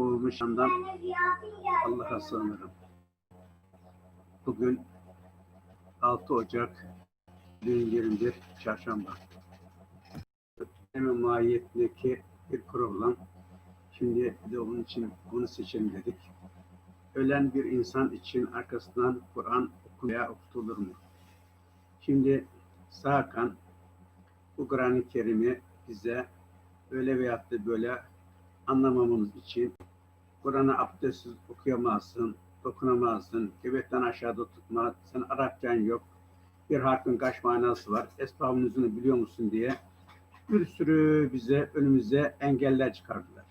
olmuş yandan Allah'a sığınırım. Bugün 6 Ocak 2021 Çarşamba. Hemen mahiyetindeki bir program. Şimdi de onun için bunu seçelim dedik. Ölen bir insan için arkasından Kur'an okumaya okutulur mu? Şimdi Sakan bu Kur'an-ı Kerim'i bize öyle veyahut da böyle anlamamamız için Kur'an'ı abdestsiz okuyamazsın, dokunamazsın, göbekten aşağıda tutma, sen Arapçan yok, bir harfin kaç manası var, esbabın biliyor musun diye bir sürü bize önümüze engeller çıkardılar.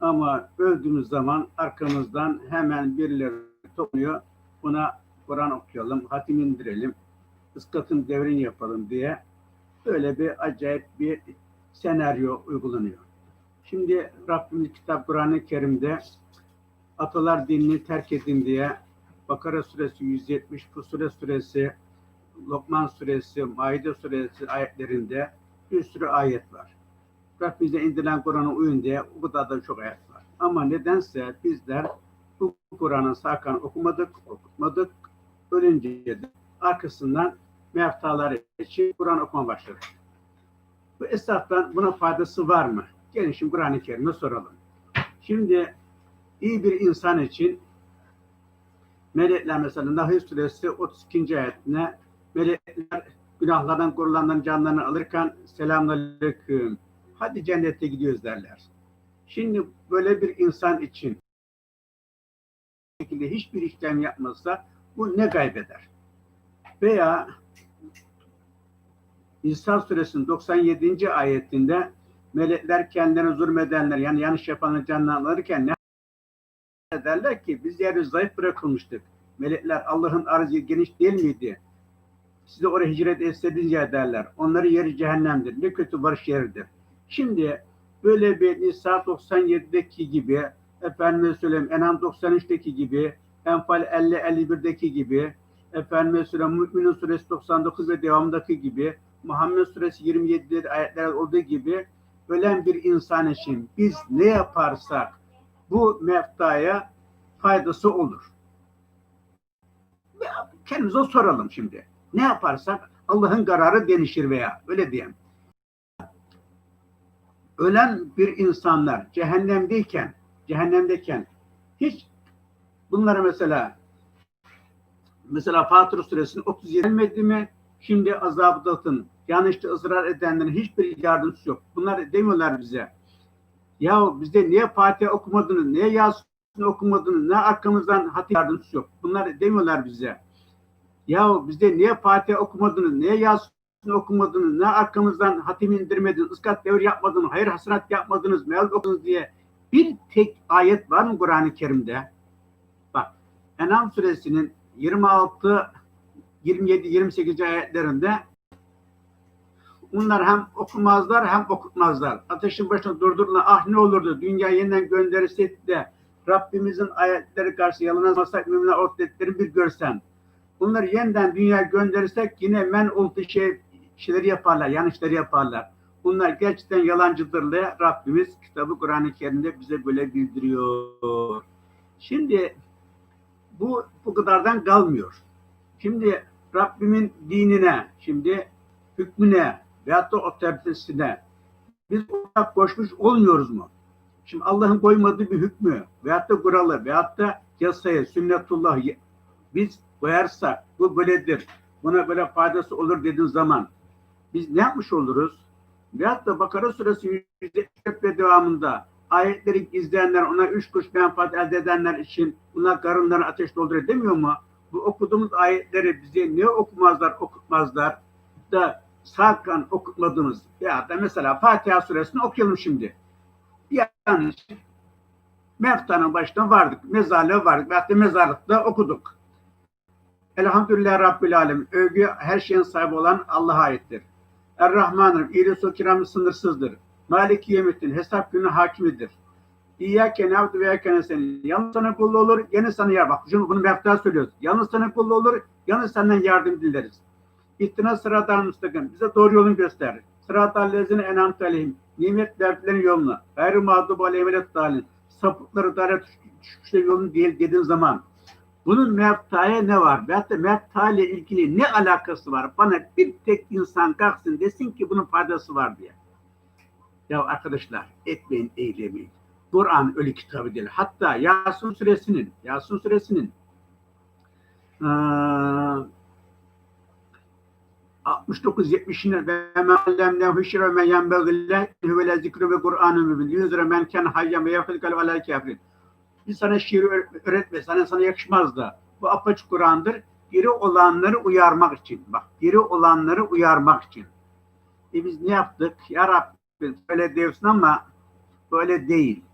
Ama öldüğümüz zaman arkamızdan hemen birileri topluyor, buna Kur'an okuyalım, hatim indirelim, ıskatın devrini yapalım diye böyle bir acayip bir senaryo uygulanıyor. Şimdi Rabbimiz kitap Kur'an-ı Kerim'de atalar dinini terk edin diye Bakara suresi 170, Fusule suresi, Lokman suresi, Maide suresi ayetlerinde bir sürü ayet var. Rabbimize indirilen Kur'an'a uyun diye o kadar da çok ayet var. Ama nedense bizler bu Kur'an'ın sakan okumadık, okutmadık. Ölünce de arkasından meftaları için Kur'an okuma başladık. Bu esnaftan buna faydası var mı? Gelin şimdi Kur'an-ı Kerim'e soralım. Şimdi iyi bir insan için melekler mesela Nahl suresi 32. ayetine melekler günahlardan korulanların canlarını alırken selamünaleyküm hadi cennete gidiyoruz derler. Şimdi böyle bir insan için şekilde hiçbir işlem yapmazsa bu ne kaybeder? Veya İnsan suresinin 97. ayetinde melekler kendilerine zulmedenler yani yanlış yapanları canlandırırken ne ederler ki biz yeri zayıf bırakılmıştık. Melekler Allah'ın arzı geniş değil miydi? Size oraya hicret etsedince ederler. Onları yeri cehennemdir. Ne kötü barış yeridir. Şimdi böyle bir Nisa 97'deki gibi efendime söyleyeyim Enam 93'teki gibi Enfal 50-51'deki gibi efendime söyleyeyim Mü'minin suresi 99 ve devamındaki gibi Muhammed suresi 27'de ayetler olduğu gibi ölen bir insan için biz ne yaparsak bu meftaya faydası olur. Kendimize soralım şimdi. Ne yaparsak Allah'ın kararı denişir veya öyle diyeyim. Ölen bir insanlar cehennemdeyken, cehennemdeyken hiç bunlara mesela mesela Fatır suresinin 37 gelmedi mi? Şimdi azabdatın, yanlışta ısrar edenlerin hiçbir yardımcısı yok. Bunlar demiyorlar bize. Ya bizde niye Fatiha okumadınız, niye Yasin okumadınız, ne arkamızdan hatim yardımcısı yok. Bunlar demiyorlar bize. Ya bizde niye Fatiha okumadınız, niye Yasin okumadınız, ne arkamızdan hatim indirmediniz, ıskat devir yapmadınız, hayır hasenat yapmadınız, mevlid okudunuz diye bir tek ayet var mı Kur'an-ı Kerim'de? Bak Enam suresinin 26 27-28 ayetlerinde bunlar hem okumazlar hem okutmazlar. Ateşin başına durdurulana ah ne olurdu dünya yeniden gönderilseydi de Rabbimizin ayetleri karşı yalanamazsak müminler ortalıkları bir görsen. Bunları yeniden dünya gönderirsek yine men oldu şey, şeyleri yaparlar, yanlışları yaparlar. Bunlar gerçekten yalancıdır diye Rabbimiz kitabı Kur'an-ı Kerim'de bize böyle bildiriyor. Şimdi bu bu kadardan kalmıyor. Şimdi Rabbimin dinine, şimdi hükmüne veyahut da otoritesine biz ortak koşmuş olmuyoruz mu? Şimdi Allah'ın koymadığı bir hükmü veyahut da kuralı veyahut da yasayı, sünnetullah biz koyarsak bu böyledir, buna böyle faydası olur dediğin zaman biz ne yapmış oluruz? Veyahut da Bakara suresi 174 ve devamında ayetleri izleyenler, ona üç kuş menfaat elde edenler için bunlar karınlarını ateş dolduruyor demiyor mu? Bu okuduğumuz ayetleri bize niye okumazlar, okutmazlar da sakın okutmadığımız ya da mesela Fatiha suresini okuyalım şimdi. Yani Meftanın başına vardık, mezarlığı vardık veyahut da mezarlıkta okuduk. Elhamdülillah Rabbil Alem. Övgü her şeyin sahibi olan Allah'a aittir. Er-Rahmanır, İyiliği kiramı sınırsızdır. Maliki Yemettin, hesap günü hakimidir. İyyâke na'budu ve iyyâke nestaîn. Yalnız sana kullu olur, yalnız sana yar. Bak şimdi bunu mefta söylüyoruz. Yalnız sana kullu olur, yalnız senden yardım dileriz. İttina sıradan müstakim. Bize doğru yolunu göster. Sıratal lezine enamte aleyhim. Nimet verdiklerin yolunu. Gayrı mağdubu aleyhim dalin. sapıkları daire düşmüşler yolun değil dediğin zaman bunun mevtaya ne var? Veyahut da mevta ilgili ne alakası var? Bana bir tek insan kalksın desin ki bunun faydası var diye. Ya arkadaşlar etmeyin, eylemeyin. Kur'an ölü kitabı değil. Hatta Yasin suresinin, Yasin suresinin eee 69-70'ine ve me'allemne hüşre men yenbegille hüvele zikru ve Kur'an'ı mübin yüzre men ken hayyen ve yafilkal ve alel kafirin. Biz sana şiir öğretme, sana sana yakışmaz da. Bu apaçık Kur'an'dır. Geri olanları uyarmak için. Bak, geri olanları uyarmak için. E biz ne yaptık? Ya Rabbi öyle diyorsun ama böyle değil.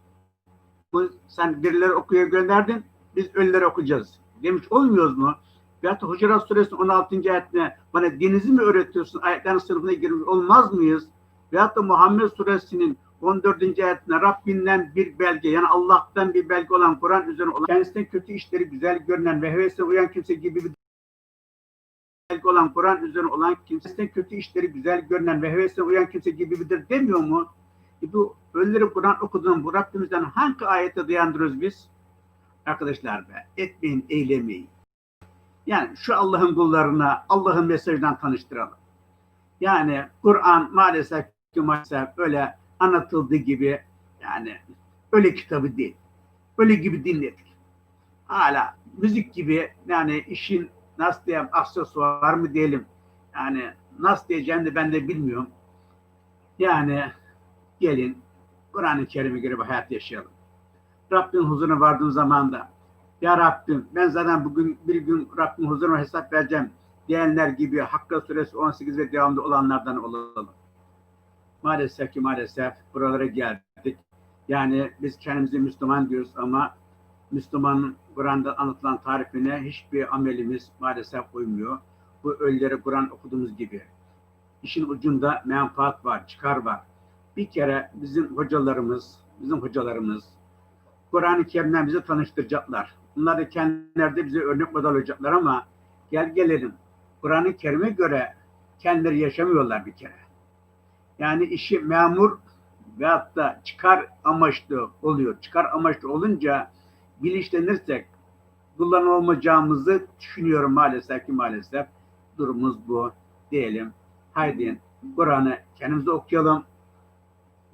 Bu sen birileri okuya gönderdin, biz ölüleri okuyacağız. Demiş olmuyoruz mu? Veyahut da Hucurat Suresinin 16. ayetine bana denizi mi öğretiyorsun? Ayetlerin sınıfına girmiş olmaz mıyız? Veyahut da Muhammed Suresinin 14. ayetinde Rabbinden bir belge yani Allah'tan bir belge olan Kur'an üzerine olan kendisinden kötü işleri güzel görünen ve hevesine uyan kimse gibi bir belge olan Kur'an üzerine olan kimsesinden kötü işleri güzel görünen ve hevesine uyan kimse gibi bilir demiyor mu? E bu ölüleri Kur'an okuduğun bu Rabbimizden hangi ayete dayandırıyoruz biz? Arkadaşlar be etmeyin eylemeyin. Yani şu Allah'ın kullarına Allah'ın mesajından tanıştıralım. Yani Kur'an maalesef ki maalesef öyle anlatıldığı gibi yani öyle kitabı değil. Öyle gibi dinledik. Hala müzik gibi yani işin nasıl diyeyim aksesuar mı diyelim. Yani nasıl diyeceğim de ben de bilmiyorum. Yani gelin Kur'an-ı Kerim'e göre bir hayat yaşayalım. Rabbin huzuruna vardığın zaman da ya Rabbim ben zaten bugün bir gün Rabbin huzuruna hesap vereceğim diyenler gibi Hakka suresi 18 ve devamlı olanlardan olalım. Maalesef ki maalesef buralara geldik. Yani biz kendimizi Müslüman diyoruz ama Müslümanın Kur'an'da anlatılan tarifine hiçbir amelimiz maalesef uymuyor. Bu ölüleri Kur'an okuduğumuz gibi. İşin ucunda menfaat var, çıkar var. Bir kere bizim hocalarımız, bizim hocalarımız Kur'an-ı Kerim'den bizi tanıştıracaklar. Bunlar da kendileri de bize örnek model olacaklar ama gel gelelim. Kur'an-ı Kerim'e göre kendileri yaşamıyorlar bir kere. Yani işi memur veyahut da çıkar amaçlı oluyor. Çıkar amaçlı olunca bilinçlenirsek kullan olmayacağımızı düşünüyorum maalesef ki maalesef. Durumumuz bu diyelim. Haydi Kur'an'ı kendimize okuyalım.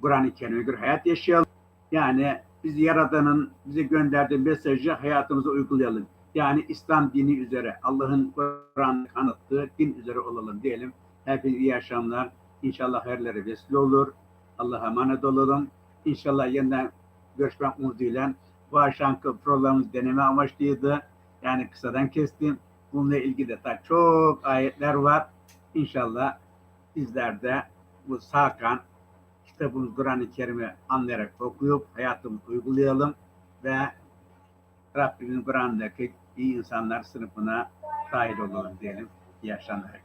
Kur'an-ı göre hayat yaşayalım. Yani bizi Yaradan'ın bize gönderdiği mesajı hayatımıza uygulayalım. Yani İslam dini üzere, Allah'ın Kur'an'ı anlattığı din üzere olalım diyelim. Hepinize iyi akşamlar. İnşallah hayırlara vesile olur. Allah'a emanet olalım. İnşallah yeniden görüşmek umuduyla. Bu akşamki programımız deneme amaçlıydı. Yani kısadan kestim. Bununla ilgili de çok ayetler var. İnşallah bizler de bu Sakan kitabımız Kur'an-ı Kerim'i anlayarak okuyup hayatımızı uygulayalım ve Rabbimin Kur'an'daki iyi insanlar sınıfına dahil olalım diyelim. İyi akşamlar.